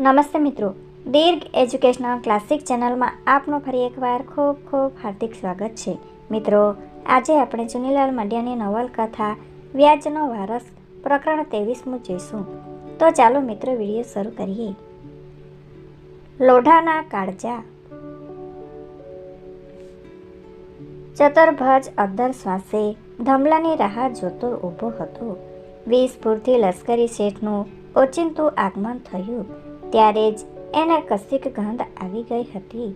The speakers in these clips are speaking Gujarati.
નમસ્તે મિત્રો. દીર્ઘ એજ્યુકેશનલ ક્લાસિક ચેનલમાં આપનું ફરી એકવાર ખૂબ ખૂબ હાર્દિક સ્વાગત છે. મિત્રો, આજે આપણે ચુનીલાલ મડિયાની નવલકથા વ્યાજનો વારસ પ્રકરણ ત્રેવીસમું જોઈશું. તો ચાલો મિત્રો વીડિયો શરૂ કરીએ. લોઢાના કાળજા. ચતરભજ અદ્દર શ્વાસે ધમલાની રાહ જોતો ઊભો હતો. વીસ પૂરથી લશ્કરી શેઠનું ઓચિંતું આગમન થયું. ત્યારે જ એને કશીક ગંધ આવી ગઈ હતી.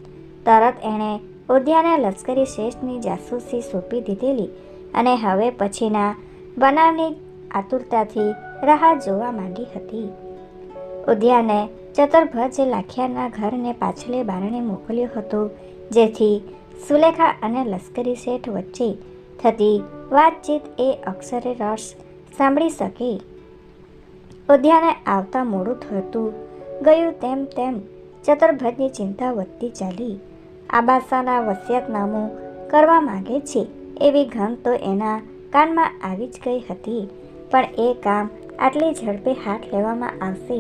તરત એણે ઉદ્યાને લશ્કરી શ્રેષ્ઠની જાસૂસી સોંપી દીધેલી અને હવે પછીના બનાવની આતુરતાથી રાહ જોવા માંડી હતી. ઉદ્યાને ચતુર્ભજ લાખિયાના ઘરને પાછલે બારણે મોકલ્યું હતું, જેથી સુલેખા અને લશ્કરી શેઠ વચ્ચે થતી વાતચીત એ અક્ષરે રસ સાંભળી શકે. ઉદ્યાને આવતા મોડું થતું ગયું તેમ તેમ ચતુર્ભજની ચિંતા વધતી ચાલી. આબાસાના વસિયતનામું કરવા માગે છે એવી ગંધ તો એના કાનમાં આવી જ ગઈ હતી. પણ એ કામ આટલી ઝડપે હાથ લેવામાં આવશે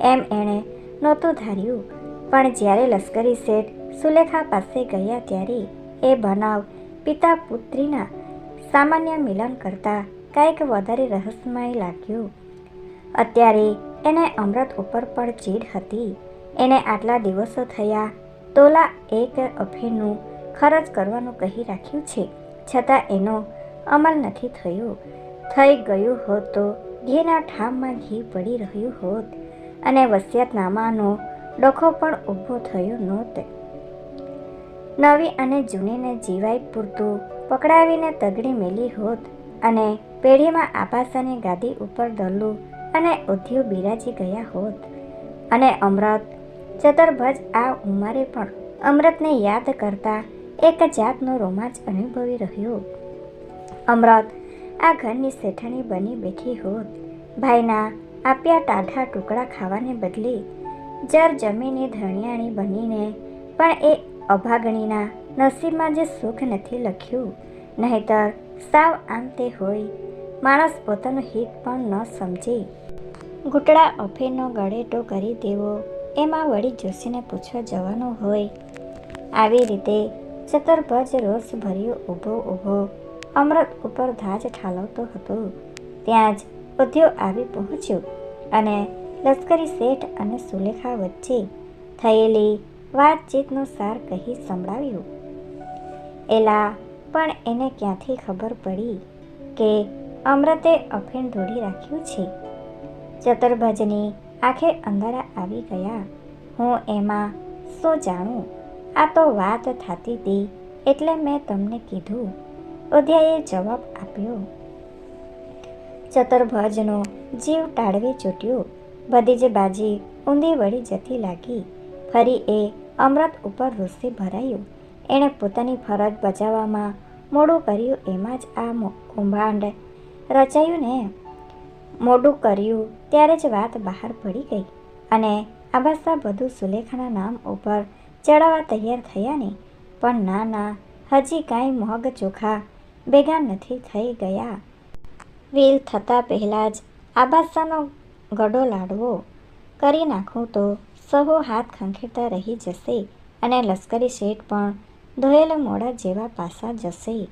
એમ એણે નહોતું ધાર્યું. પણ જ્યારે લશ્કરી શેઠ સુલેખા પાસે ગયા ત્યારે એ બનાવ પિતા પુત્રીના સામાન્ય મિલન કરતાં કાંઈક વધારે રહસ્યમય લાગ્યું. અત્યારે એને અમૃત ઉપર પણ ચીડ હતી. એને આટલા દિવસો થયા, તોલા એક અફીણનું ખર્ચ કરવાનું કહી રાખ્યું છે. છતાં એનો અમલ નથી થયો. થઈ ગયું હોત તો ઘીના ઠામમાં ઘી પડી રહ્યું હોત અને વસિયતનામાનો ડખો પણ ઊભો થયો નહોત નવી અને જૂનીને જીવાય પૂરતું પકડાવીને તગડી મેલી હોત અને પેઢીમાં આપાસાની ગાદી ઉપર દલ્લું અને ઉધ્યો બિરાજી ગયા હોત. અને અમૃત, ચતરભજ આ ઉંમરે પણ અમૃતને યાદ કરતા એક જાતનો રોમાંચ અનુભવી રહ્યો. અમૃત, આ ઘરની શેઠાણી બની બેઠી હોત. ભાઈના આપ્યા ટાઢા ટુકડા ખાવાને બદલે જર જમીની ધણિયાણી બનીને પણ એ અભાગણીના નસીબમાં જે સુખ નથી લખ્યું. નહીતર સાવ આમ તે હોય માણસ પોતાનું હિત પણ ન સમજે. ઘૂંટડા અફેરનો ગળેટો કરી દેવો. એમાં વળી જોશીને પૂછવા જવાનું હોય. આવી રીતે ચતરભજ રોષ ભર્યો ઊભો ઊભો અમૃત ઉપર ધાજ ઠાલવતો હતો. ત્યાં જ ઉદ્યોગ આવી પહોંચ્યો અને લશ્કરી શેઠ અને સુલેખા વચ્ચે થયેલી વાતચીતનો સાર કહી સંભળાવ્યું. એલા, પણ એને ક્યાંથી ખબર પડી કે અમૃતે અફીણ ઢોળી રાખ્યું છે. ચતુર્ભજની આંખે અંધારા આવી ગયા. હું એમાં શું જાણું? આ તો વાત થતી હતી એટલે મેં તમને કીધું. ઉદયાએ જવાબ આપ્યો. ચતુર્ભજનો જીવ ટાળવી ચૂંટ્યો. બધી જ બાજી ઊંધી વળી જતી લાગી. ફરી એ અમૃત ઉપર રૂસી ભરાયું. એણે પોતાની ફરજ બજાવવામાં મોડું કર્યું. એમાં જ આ કુંભાંડ રચાયું ને મોડું કર્યું, ત્યારે જ વાત બહાર પડી ગઈ અને આબાસા બધું સુલેખાના નામ ઉપર ચડાવવા તૈયાર થયા ને પણ ના ના હજી કાંઈ મગ ચોખા ભેગા નથી થઈ ગયા. વેલ થતાં પહેલાં જ આબાસાનો ગડો લાડવો કરી નાખું તો સહુ હાથ ખંખેરતા રહી જશે અને લશ્કરી શેઠ પણ ધોયેલા મોડા જેવા પાસા જશે.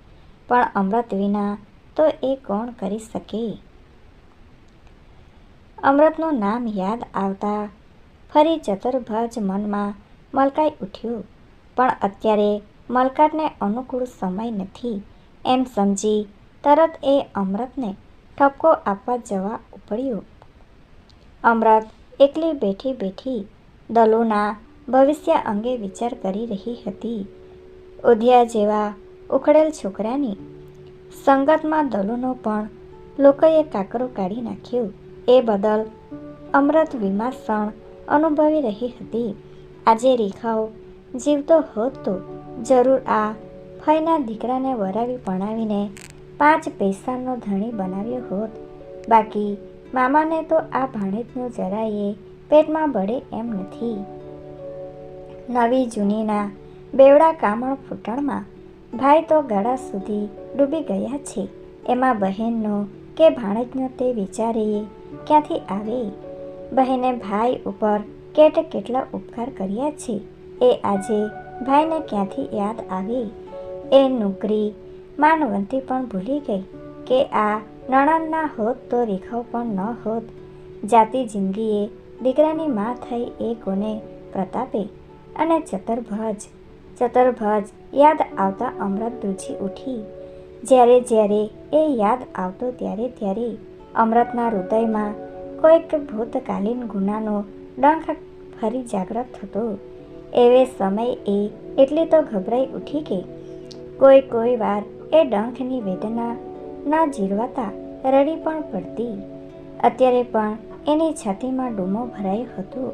પણ અમૃત વિના તો એ કોણ કરી શકે? અમૃતનું નામ યાદ આવતા ફરી ચતુર્ભજ મનમાં મલકાઈ ઉઠ્યું. પણ અત્યારે મલકાટને અનુકૂળ સમય નથી. એમ સમજી તરત એ અમૃતને ઠપકો આપવા જવા ઉપડ્યું. અમૃત એકલી બેઠી બેઠી દલોના ભવિષ્ય અંગે વિચાર કરી રહી હતી. ઉધ્યા જેવા ઉખડેલ છોકરાની સંગતમાં દલોનો પણ લોકોએ કાકરો કાઢી નાખ્યો. એ બદલ અમૃત વિમાસણ અનુભવી રહી હતી. આજે રેખાઓ જીવતો હોત તો જરૂર આ ફઈના દીકરાને વરાવી પણાવીને પાંચ પૈસાનો ધણી બનાવ્યો હોત. બાકી મામાને તો આ ભાણેજનું જરાયે પેટમાં બળે એમ નથી. નવી જૂનીના બેવડા કામણ ફૂટણમાં ભાઈ તો ગળા સુધી ડૂબી ગયા છે. એમાં બહેનનો કે ભાણેજનો તે વિચારીએ ક્યાંથી આવે? બહેને ભાઈ ઉપર કેટ કેટલા ઉપકાર કર્યા છે? એ આજે ભાઈને ક્યાંથી યાદ આવી? એ નોકરી માનવંતી પણ ભૂલી ગઈ કે આ નણંદના હોત તો રેખાવ પણ ન હોત. જાતિ જિંદગીએ દીકરાની મા થઈ એ કોને પ્રતાપે? અને ચતરભજ ચતરભજ યાદ આવતા અમૃત દૂજી ઉઠી જ્યારે જ્યારે એ યાદ આવતો ત્યારે ત્યારે અમૃતના હૃદયમાં કોઈક ભૂતકાલીન ગુનાનો ડંખ ફરી જાગ્રત થતો. એવે સમય એ એટલી તો ગભરાઈ ઉઠી કે કોઈ કોઈ વાર એ ડંખની વેદના ન જીરવાતા રડી પણ પડતી. અત્યારે પણ એની છાતીમાં ડૂમો ભરાયો હતો.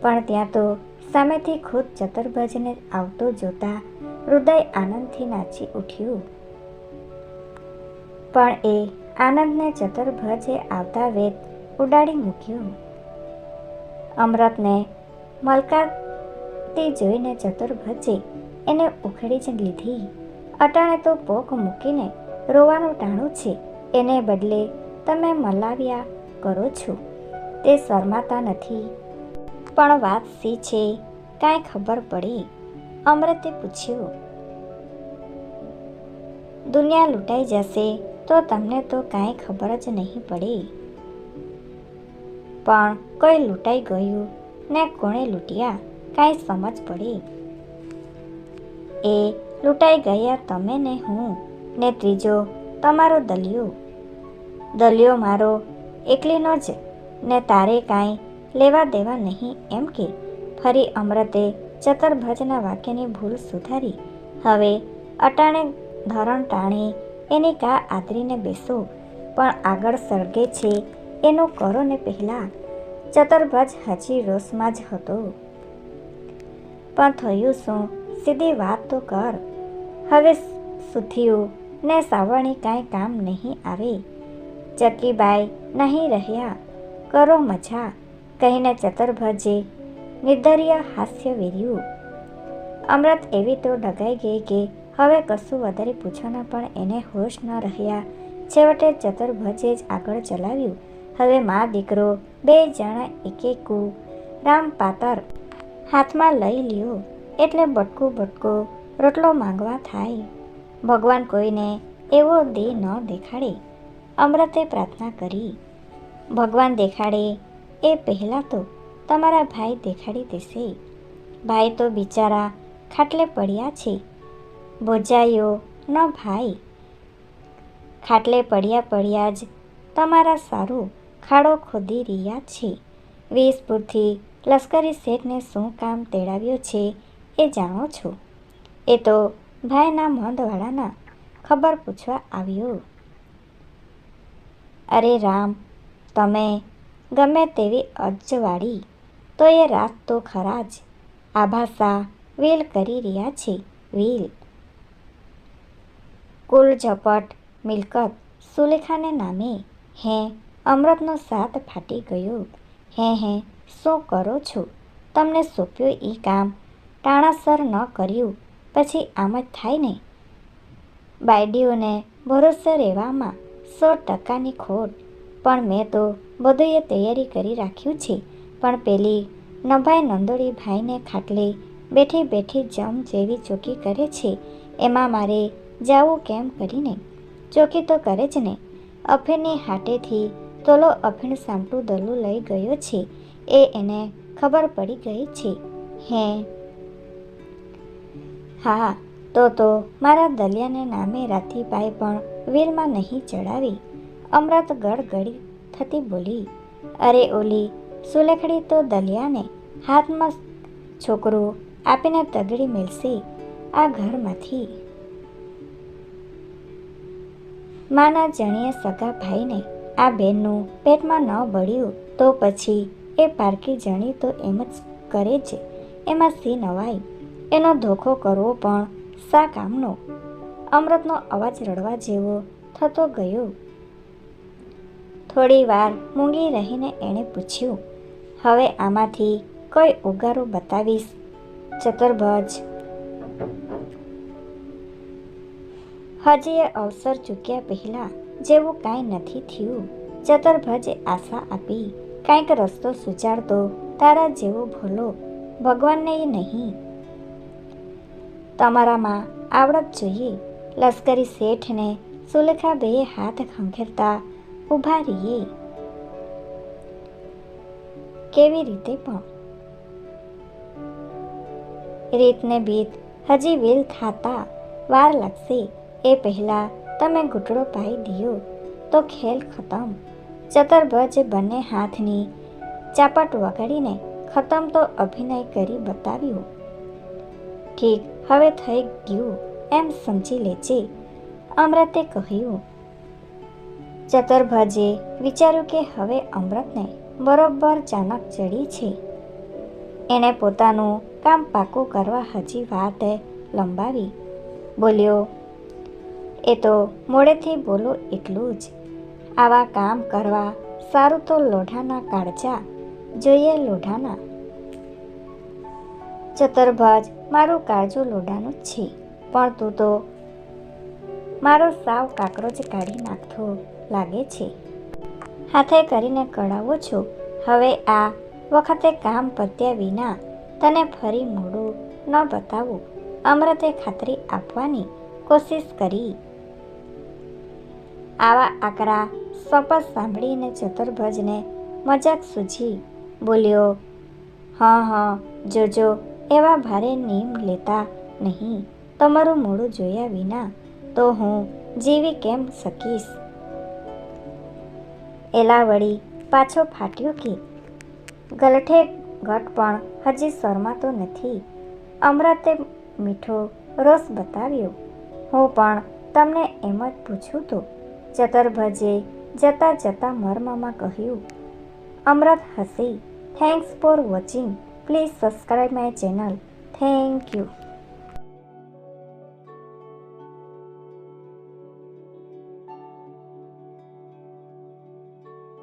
પણ ત્યાં તો સામેથી ખુદ ચતુર્ભજને આવતો જોતા હૃદય આનંદથી નાચી ઉઠ્યું. પણ એ આનંદને ચતુર્ભજે આવતા વેત ઉડાડી મૂક્યો. અમૃતને મલકાતી જોઈને ચતુર્ભજે એને ઉખડી જ લીધી. અટાણે તો પોક મૂકીને રોવાનું ટાણું છે. એને બદલે તમે મલાવ્યા કરો છો. તે શરમાતા નથી. પણ વાત સી છે? કાંઈ ખબર પડી. અમૃતે પૂછ્યું. દુનિયા લૂંટાઈ જશે. તો તમને તો કાંઈ ખબર જ નહીં પડી. પણ કોઈ લૂંટાઈ ગયું ને કોણે લૂંટ્યા કાંઈ સમજ પડી. એ લૂંટાઈ ગયા તમે ને હું ને ત્રીજો તમારો દલિયો. દલિયો મારો એકલીનો જ ને તારે કાંઈ લેવા દેવા નહીં એમ કે. ફરી અમૃતે ચતરભજના વાક્યની ભૂલ સુધારી. હવે અટાણે ધરણ ટાણી એની કા આદરીને બેસો, પણ આગળ સળગે છે, એનો કરો ને પહેલાં. ચતરભજ હજી રોષમાં જ હતો. પણ થયું શું? સીધી વાત તો કર. હવે સુધીઓ ને સાવરણી કાંઈ કામ નહીં આવે. ચકીબાઈ નહીં રહ્યા. કરો મજા, કહીને ચતરભજે નિર્દર્ય હાસ્ય વેર્યું અમૃત એવી તો ડગાઈ ગઈ કે હવે કશું વધારે પૂછવાના પણ એને હોશ ન રહ્યા. છેવટે ચતુર્ભજે જ આગળ ચલાવ્યું. હવે મા દીકરો, બે જણા એકેકુ. રામ પાતર હાથમાં લઈ લ્યો, એટલે બટકું બટકો રોટલો માંગવા થાય. ભગવાન કોઈને એવો દેહ ન દેખાડે. અમૃતે પ્રાર્થના કરી. ભગવાન દેખાડે એ પહેલાં તો તમારા ભાઈ દેખાડી દેશે. ભાઈ તો બિચારા ખાટલે પડ્યા છે. બોજાયો ન ભાઈ. ખાટલે પડ્યા પડ્યા જ તમારા સારું ખાડો ખોદી રહ્યા છે. વીસપુરથી લશ્કરી શેઠને શું કામ તેડાવ્યો છે એ જાણો છો? એ તો ભાઈના મંદવાળાના ખબર પૂછવા આવ્યો. અરે રામ, તમે ગમે તેવી અજવાળી તો એ રાત તો ખરા જ. આભાસા વેલ કરી રહ્યા છે, વીલ. કુલ ઝપટ મિલકત સુલેખાને નામે. હે, અમૃતનો સાથ ફાટી ગયો. હે હે, શું કરો છો? તમને સોંપ્યું એ કામ. ટાણાસર ન કર્યું, પછી આમ જ થાય ને? બાયડીઓને ભરોસે રહેવામાં સો ટકાની ખોટ. પણ મેં તો બધુંએ તૈયારી કરી રાખ્યું છે. પણ પેલી નભાઈ નંદોળી ભાઈને ખાટલે બેઠી બેઠી જમ જેવી ચોકી કરે છે. એમાં મારે જાવું કેમ કરીને? ચોકી તો કરે જ ને. અફીણની હાટેથી તોલો અફીણ સાંપડું દલું લઈ ગયો છે. એ એને ખબર પડી ગઈ છે. હે. હા, તો તો મારા દલિયાને નામે રાતીબાઈ પણ વીરમાં નહીં ચડાવી. અમૃત ગળગળી થતી બોલી, અરે ઓલી સુલેખડી તો દલિયાને હાથમાં છોકરો આપીને તગડી મેળશે આ ઘરમાંથી. માના જણીએ સગા ભાઈને આ બેનનું પેટમાં ન બળ્યું તો પછી એ પારકી જણી તો એમ જ કરે છે. એમાં સી નવાય એનો ધોખો કરવો પણ સા કામનો? અમૃતનો અવાજ રડવા જેવો થતો ગયો. થોડી વાર મૂંગી રહીને એણે પૂછ્યું, હવે આમાંથી કોઈ ઉગારો બતાવીશ? ચતુર્ભજ હજી એ અવસર ચૂક્યા પહેલાં જેવું કાંઈ નથી થયું. ચતુર્ભજે આશા આપી, કાંઈક રસ્તો સુચાડતો, તારા જેવો ભોલો, ભગવાનને નહીં. તમારામાં આવડત જોઈએ. લશ્કરી શેઠને સુલેખા બે હાથ ખંખેરતા ઊભા રહીએ. કેવી રીતે પણ. રીતને બીત હજી વેલ થાતા વાર લાગશે. એ પહેલાં તમે ઘૂંટડો પાઈ દિયો. તો ખેલ ખતમ. ચતરભજ બંને હાથની ચાપટ વગાડીને ખતમ તો અભિનય કરી બતાવ્યો. ઠીક, હવે થઈ ગયું, એમ સમજી લેજે, અમૃતે કહ્યું. ચતરભજે વિચાર્યું કે હવે અમૃતને બરોબર ચાનક ચડી છે. એણે પોતાનું કામ પાકું કરવા હજી વાત લંબાવી. બોલ્યો એ તો મોડેથી બોલો એટલું જ. આવા કામ કરવા સારું તો લોઢાના કાળજા, જોઈએ લોઢાના. ચતરભજ, મારું કાળજું લોઢાનું છે, પણ તું તો મારો સાવ કાકરો જ કાઢી નાખતો લાગે છે. હાથે કરીને કળાવો છો. હવે આ વખતે કામ પત્યા વિના તને ફરી મોડું ન બતાવું. અમૃતે ખાતરી આપવાની કોશિશ કરી. આવા આકરા શપથ સાંભળીને ચતુર્ભજને મજાક સૂઝી બોલ્યો, હા હા, જોજો, એવા ભારે નિયમ લેતા નહીં. તમારું મોડું જોયા વિના તો હું જીવી કેમ શકીશ? એલા વળી પાછો ફાટ્યો કે, ગલઠે ઘટ પણ હજી શરમાતો નથી. અમૃતે મીઠો રસ બતાવ્યો, હું પણ તમને એમ જ પૂછું તો ચતરભજે જતા જતા મર્મમાં કહ્યું, અમૃત હસી thanks for watching please subscribe my channel thank you